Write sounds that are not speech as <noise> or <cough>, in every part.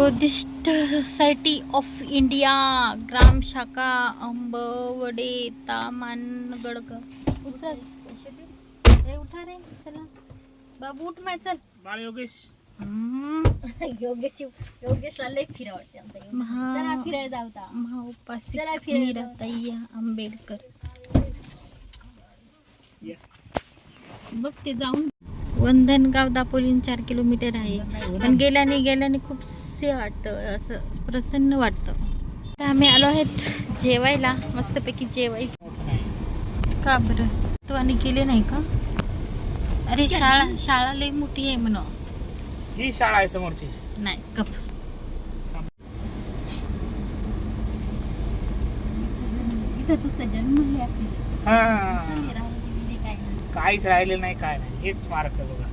Buddhist society of India ग्राम शाखा अंबवडे तामानगड उठा रे उठा रे चला बाबू उठ माय चल। बाळ योगेश। हम्म. <laughs> योगेश योगेशला लय फिरा आमचा महा- चला फिरायला जाऊ आता. महाउपासिक चला फिरायला आंबेडकर. बघ ते जाऊन वंधनगाव दापोलीन चार किलोमीटर आहे. पण गेल्याने गेल्याने खूप से वाटतं असं प्रसन्न वाटतं. तर आम्ही आलो आहेत जेवायला. मस्तपैकी जेवायचं का बरं? तू आणि गेले नाही का? अरे शाळा शाळा लई मोठी आहे म्हणा ही शाळा आहे समोरची. नाही गप. इथं फक्त जन्मले असतील हा राहून गेलेले काय नाही. काहीच राहिलेलं नाही काय नाही. हेच स्मारक आहे बघा.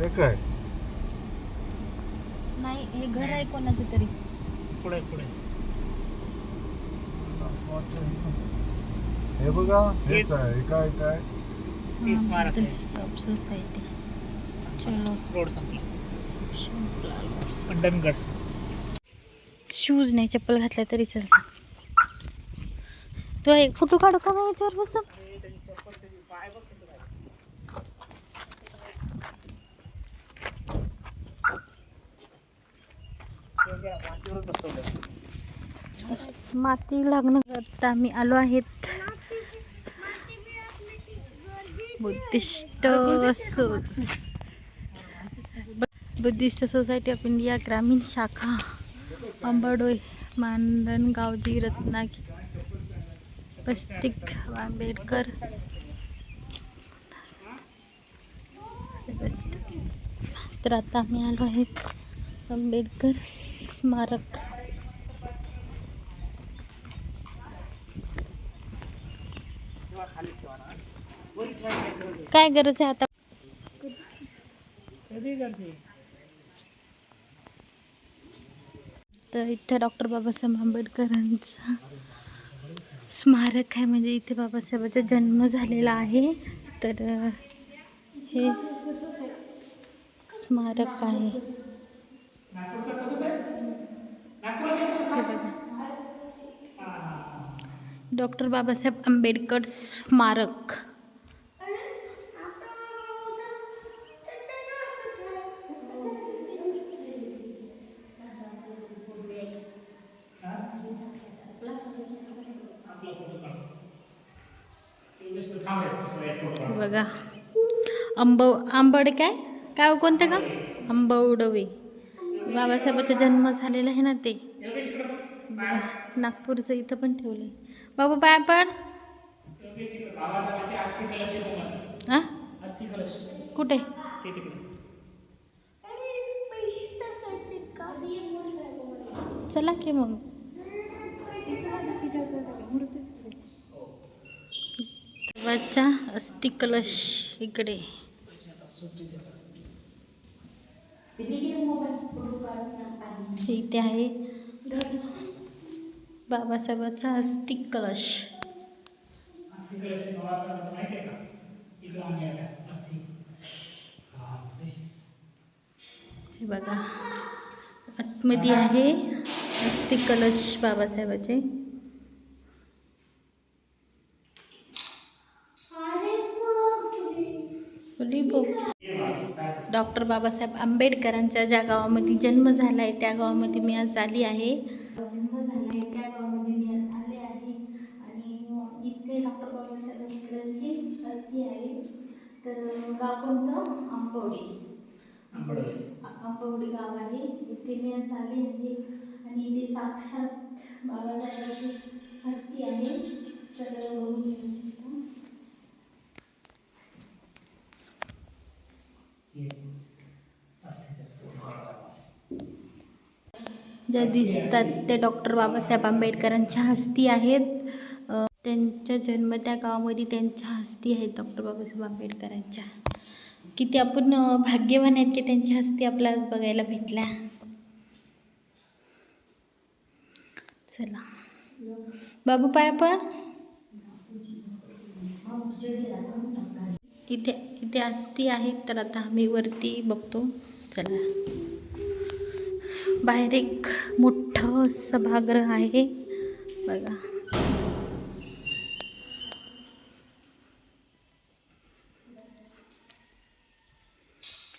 हे काय? नाही हे घर आहे कोणाचं तरी. पुढे पुढे. हे बघा हे हेच. काय हे काय काय? हे स्मारक आहे. सोसायटी चलो. रोड संपला. पंढनगड शूज नाही चप्पल घातल्या तरी चालतं. तू एक फोटो काढू का मग याच्यावर बसून? मातीवरच बसवलं माती लागणं आम्ही आलो आहेत. Buddhist Buddhist society of India ग्रामीण शाखा अंबडोय मांडणगावजी रत्नागिरी पस्तिक आंबेडकर. तर आता आम्ही आलो आहेत. आंबेडकर स्मारक. काय गरज आहे? आता? तर इथं डॉक्टर बाबासाहेब आंबेडकरांचं स्मारक आहे. म्हणजे इथे बाबासाहेबांचा जन्म झालेला आहे. तर हे स्मारक आहे. हे बघा डॉक्टर बाबासाहेब आंबेडकर स्मारक. बघा. आंब आंबड काय? काय हो, कोणतं का आंबवडवे. बाबासाहेबाचा जन्म झालेला आहे ना ते. नागपूरचं इथं पण ठेवलंय. बाबू पाय पड. हा? कुठे? चला की मग. बाबाचा अस्थिकलश इकडे. इथे आहे. बाबासाहेबाचा अस्थि कलश. अस्थि कलश आहे बाबासाहेबांचं माहिती आहे का? इकडे आणले आता अस्थि हा. हे बघा. आतमध्ये आहे अस्थि कलश बाबासाहेबाचे. बोली बोल. डॉक्टर बाबासाहेब आंबेडकरांच्या ज्या गावामध्ये जन्म झाला आहे त्या गावामध्ये मी आज आली आहे. जन्म झाला आहे त्या गावामध्ये मी आज आले आहे. आणि इथे डॉक्टर बाबासाहेब आंबेडकरांची अस्थी आहे. तर गाव कोणतं? आंबवडे. आंबवडी गाव आहे. इथे मी आज आले आहे. आणि इथे साक्षात बाबासाहेबांची हस्ती आहे. तर बघून घेऊ शकता. हे अस्थीचं फोटो. ज्या दिसतात ते डॉक्टर बाबासाहेब आंबेडकरांच्या हस्ती आहेत. त्यांच्या त्यांचा जन्म त्या गावामध्ये त्यांच्या हस्ती आहेत डॉक्टर बाबासाहेब आंबेडकरांच्या. किती आपण भाग्यवान आहेत की त्यांच्या हस्ती आपल्याला आज बघायला भेटल्या चला. बाबू पाय पण इथे इथे अस्थी आहेत तर आता आम्ही वरती बघतो. चला. बाहेर एक मोठं सभागृह आहे. बघा.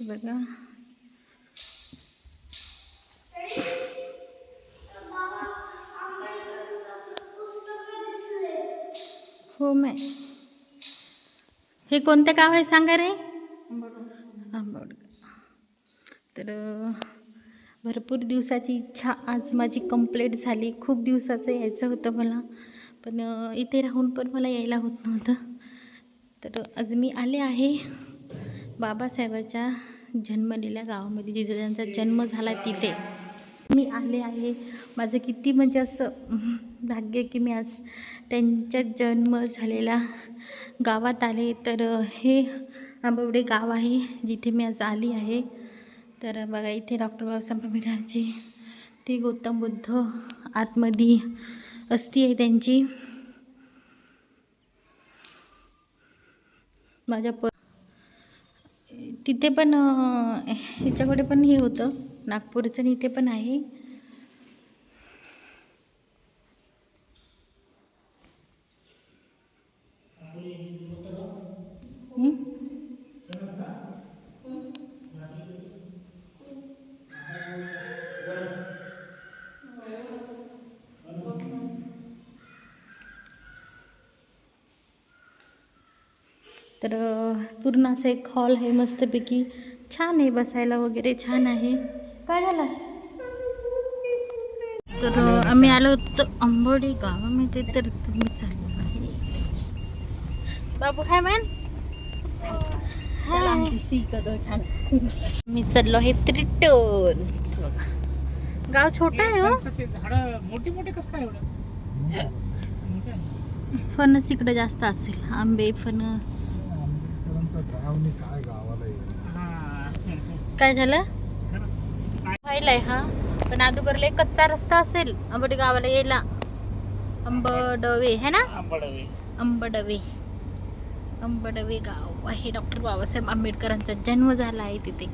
बघा. हो मॅ. हे कोणतं गाव आहे सांगा रे? भरपूर दिवसाची इच्छा आज माझी कंप्लीट झाली. खूप दिवसाचं यायचं होतं मला. पण इथे राहून पण मला यायला होत नव्हतं. तर आज मी आले आहे बाबासाहेबाच्या जन्मलेल्या गावामध्ये. जिथे त्यांचा जन्म झाला तिथे. मी आले आहे. माझं किती म्हणजे असं भाग्य की मी आज त्यांच्या जन्म झालेल्या गावात आले. तर हे आंबवडे गाव आहे जिथे मी आज आली आहे. तर बघा इथे डॉक्टर बाबासाहेब आंबेडकरची ती गौतम बुद्ध आतमध्ये अस्थी आहे त्यांची. माझ्या प तिथे पण ह्याच्याकडे पण हे होतं नागपूरचं आणि इथे पण आहे. तर पूर्ण असं एक हॉल आहे मस्तपैकी. छान आहे बसायला वगैरे छान आहे. काय झालं? तर आम्ही आलो होतो अंबोडी गावामध्ये तर तुम्ही चाललो आहे बाबू हाय मॅन छान. मी चाललो आहे त्रिटोन बघा. गाव छोटं आहे हो. फणसाचे झाडं मोठी मोठी कसं काय एवढं? मोठं आहे. फणस इकडे जास्त असेल. आंबे फणस. काय झालं. व्हायलाय हा. पण अगोदरला एक कच्चा रस्ता असेल. अंबडी गावाला यायला. अंबडवे है ना. अंबडवे अंबडवे गाव आहे. डॉक्टर बाबासाहेब आंबेडकरांचा जन्म झाला आहे तिथे.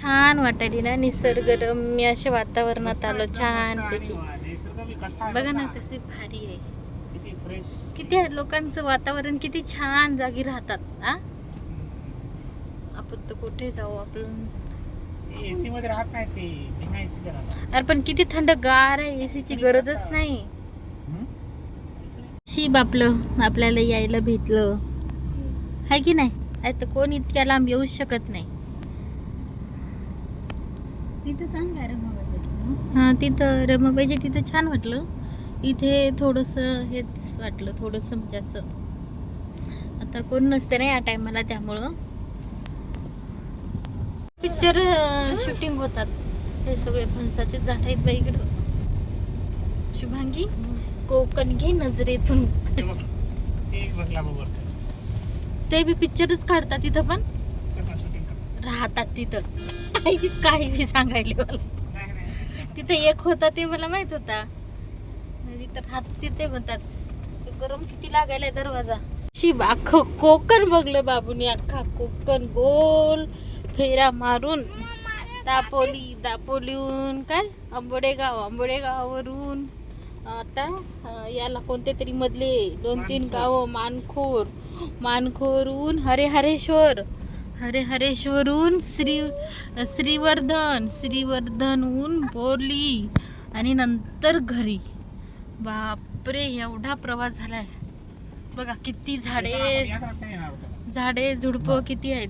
छान वाटायली ना निसर्गरम्य अशा वातावरणात आलो. छान पैकी. बघा ना. कशी भारी आहे. किती लोकांचं वातावरण? किती छान जागी राहतात आ? आपण तर कुठे जाऊ आपण? एसी मध्ये राहत नाही ते. बिना राहतात अरे पण किती थंडगार आहे. एसीची गरजच नाही. शिब आपलं आपल्याला यायला भेटलं. आहे की नाही? आहे तर कोण इतक्या लांब येऊच शकत नाही. तिथं चांगलं आहे रे मोबाईल मस्त. हां तिथं रमाबाईचे तिथं छान वाटलं. इथे थोडंसं हेच वाटलं थोडंसं म्हणजे असं. आता कोण नसते ना या टायमाला त्यामुळं. पिक्चर शूटिंग होतात. हे सगळे फणसाचे झाड आहेत बाई इकडं. शुभांगी कोकण घे नजरेतून. ते बी पिक्चरच काढतात तिथं पण. राहतात तिथं. <laughs> काही बी सांगायला मला. तिथं एक होता ते मला माहीत होता. तर हात तिथे म्हणतात. ते गरम किती लागायलाय दरवाजा. शिब अख्खं कोकण बघलं बाबूनी अख्खा कोकण. गोल फेरा मारून दापोली दापोलीहून काय? आंबोडे गाव आंबोडे गावावरून आता याला कोणते तरी मधले दोन तीन गाव मानखोर. मानखोरहून हरे हरेश्वर हरे हरेश्वरून श्री श्रीवर्धन. श्रीवर्धनहून बोरली. आणि नंतर घरी. बापरे एवढा प्रवास झालाय. बघा किती झाडे. झाडे झुडपं किती आहेत?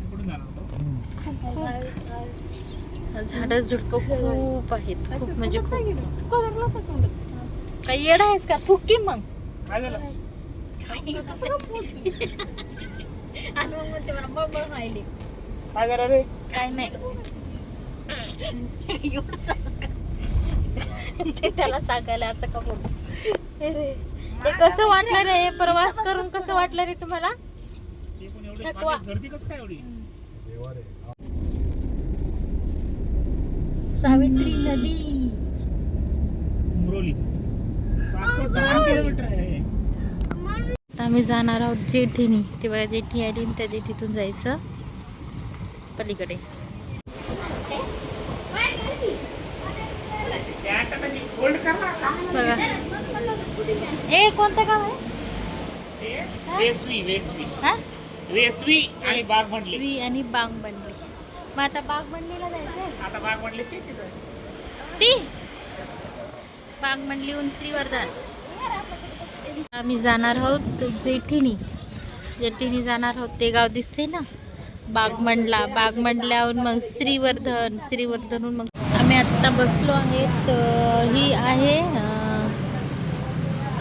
तिकडून जाणार होतो. झाडं झुडपं खूप आहेत. खूप म्हणजे खूप. काही येडा आहेस का? तू की मग. काय झालं? आणि मग म्हणते मला बळबळ व्हायली काय नाही? <laughs> ते त्याला सांगायला असं का बोल ते कसं वाटलं रे? प्रवास करून कसं वाटलं रे तुम्हाला? ते पण एवढी थकवा. चांगली गर्दी कसं काय एवढी? देवा रे सावित्री नदी आम्ही जाणार आहोत जेठीनी. तेव्हा जेठी आली त्या जेठीतून जायचं. पलीकडे बघा ए कोणतं गाव आहे? वेसवी वेसवी. हा? वेसवी आणि बाग म्हणले श्री आणि बाग बनली मग आता बाग बनलीला जायचंय आता बाग म्हणले ते तिथं. ती? बाग मंडलीहून श्रीवर्धन आम्ही जाणार आहोत जेठीनी जेठीनी जाणार आहोत ते गाव दिसते ना? बागमंडला. बागमंडल्याहून मग श्रीवर्धन श्रीवर्धनहून मग आम्ही आत्ता बसलो आहेत ही आहे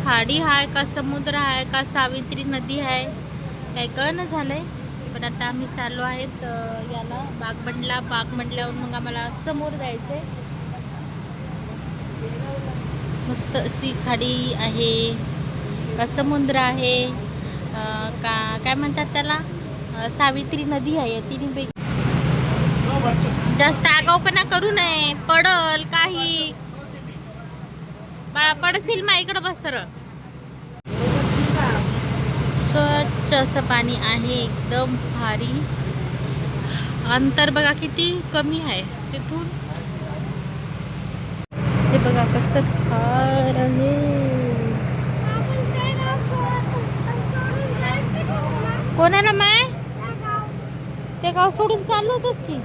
खाडी आहे का समुद्र आहे का सावित्री नदी आहे काय कळणं झालंय. पण आता आम्ही चाललो आहेत अं, याला बागमंडला. बागमंडल्याहून मग आम्हाला समोर जायचंय. मस्त अशी खाडी आहे का समुद्र आहे का काय म्हणतात त्याला? सावित्री नदी आहे तिन्ही पैकी. जास्त आगाऊपणा करू नये पडल काही. बाळा पडशील मा इकडं बस सरळ. स्वच्छ असं पाणी आहे एकदम भारी. अंतर बघा किती कमी आहे तिथून. हे बघा कसं खार आहे. कोणाला माय? ते गाव सोडून चाललो होतच की.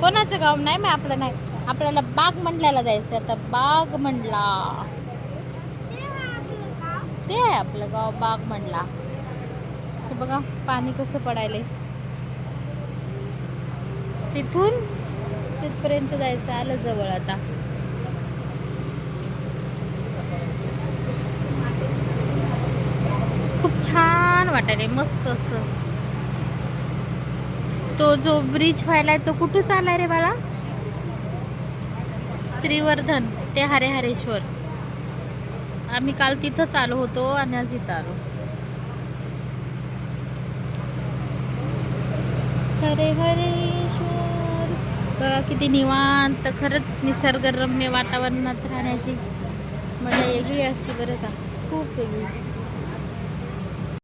कोणाचं गाव नाही मग आपलं नाही. आपल्याला बाग मंडल्याला जायचं आता बाग मंडला ते आहे आपलं गाव बाग मंडला हे बघा पाणी कसं पडायले तिथून तिथपर्यंत जायचं आलं जवळ आता. खूप छान वाटायलंय मस्त असं. तो जो ब्रिज व्हायला तो कुठे चालला रे बाळा? श्रीवर्धन ते हरे हरेश्वर आम्ही काल तिथंच आलो होतो आणि आज इथं आलो. हरे हरेश्वर बघा किती निवांत खरंच निसर्गरम्य वातावरणात राहण्याची मजा वेगळी असते बरं का? खूप वेगळी.